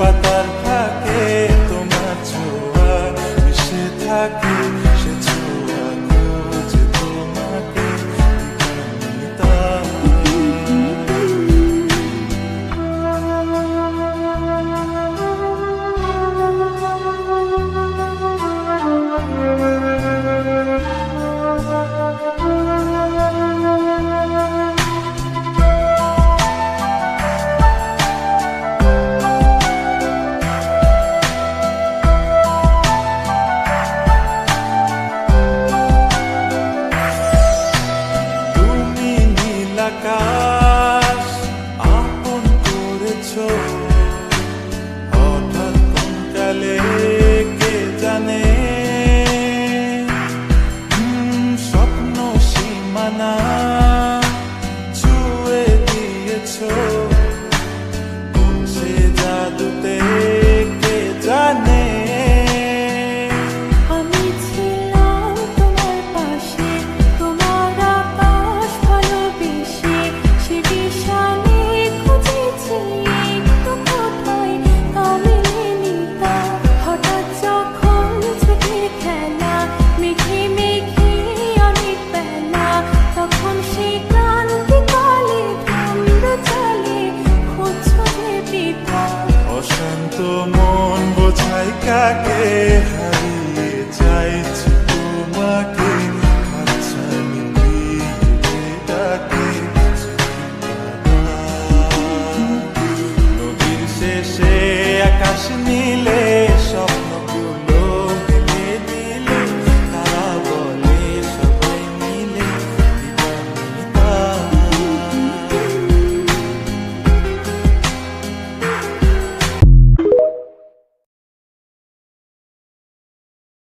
patas. sana অশান্ত মন বোঝাই কাকে হয়